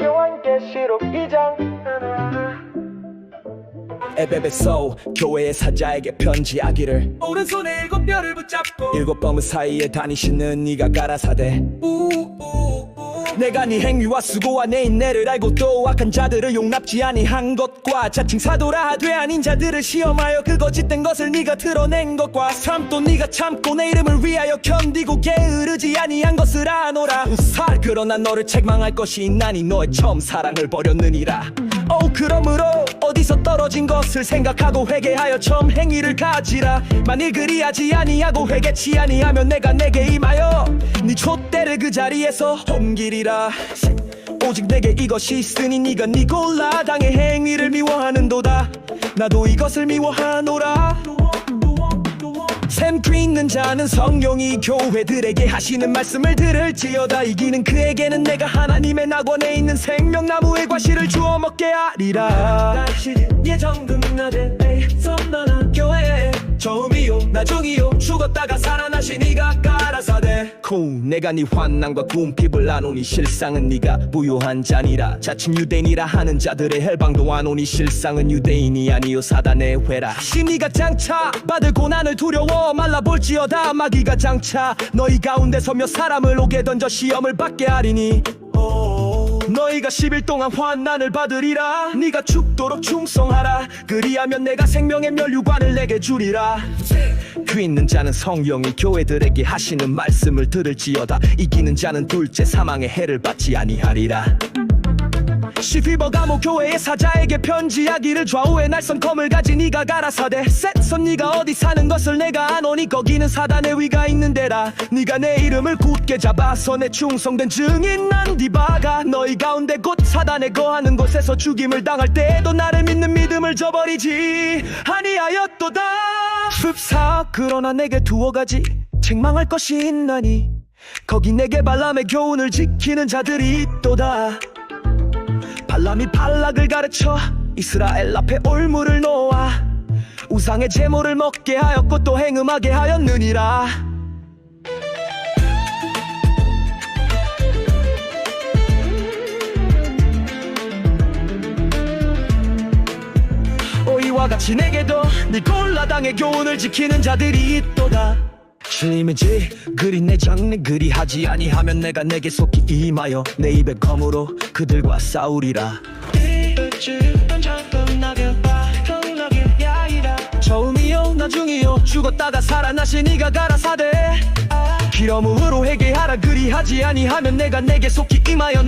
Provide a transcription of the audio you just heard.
요한계시록 2장. 에베베소 교회의 사자에게 편지하기를. 오른손에 일곱 별을 붙잡고 일곱 범은 사이에 다니시는 네가 가라사대. 내가 네 행위와 수고와 내 인내를 알고 또 악한 자들을 용납지 아니한 것과 자칭 사도라 하되 아닌 자들을 시험하여 그 거짓된 것을 네가 드러낸 것과 삶또 네가 참고 내 이름을 위하여 견디고 게으르지 아니한 것을 아노라 그러나 너를 책망할 것이 있나니 너의 처음 사랑을 버렸느니라. 오 그러므로 어디서 떨어진 것을 생각하고 회개하여 처음 행위를 가지라. 만일 그리하지 아니하고 회개치 아니하면 내가 내게 임하여 네 촛대를 그 자리에서 옮기리라. 오직 내게 이것이 있으니 네가 네 골라 당의 행위를 미워하는도다. 나도 이것을 미워하노라 샘귀 있는 자는 성령이 교회들에게 하시는 말씀을 들을지어다. 이기는 그에게는 내가 하나님의 낙원에 있는 생명나무의 과실을 주어 먹게 하리라. 선단한 교회. 처음이요 나중이요. 죽었다가 이가 가라사대 쿵 내가 네 환난과 피부를 나누니 실상은 네가 부유한 자니라. 자칭 유대인이라 하는 자들의 헬방도 안오니 실상은 유대인이 아니요 사단의 회라. 심리가 장차 받을 고난을 두려워 말라볼지어다. 마귀가 장차 너희 가운데 서며 사람을 오게 던져 시험을 받게 하리니 너희가 10일 동안 환난을 받으리라. 네가 죽도록 충성하라. 그리하면 내가 생명의 멸류관을 내게 주리라. 귀 있는 자는 성령이 교회들에게 하시는 말씀을 들을지어다. 이기는 자는 둘째 사망의 해를 받지 아니하리라 시피버 가모 교회의 사자에게 편지하기를 좌우에 날선 검을 가진 네가 가라사대. 셋선 네가 어디 사는 것을 내가 아노니 거기는 사단의 위가 있는 데라. 네가 내 이름을 굳게 잡아서 내 충성된 증인 난 디바가. 너희 가운데 곧 사단에 거하는 곳에서 죽임을 당할 때에도 나를 믿는 믿음을 저버리지 아니하였도다. 흡사 그러나 내게 두어 가지 책망할 것이 있나니. 거기 내게 발람의 교훈을 지키는 자들이 있도다 발람이 발락을 가르쳐 이스라엘 앞에 올무를 놓아 우상의 제모를 먹게 하였고 또 행음하게 하였느니라. 오이와 같이 내게도 네 골라당의 교훈을 지키는 자들이 있도다 주님이지. 그리 내 장래 그리 하지 아니하면 내가 내게 속히 임하여 내 입의 검으로 그들과 싸우리라. 처음이요 나중이요. 죽었다가 살아나신 이가 가라사대. 기러무로 회개하라. 그리 하지 아니하면 내가 내게 속히 임하여 내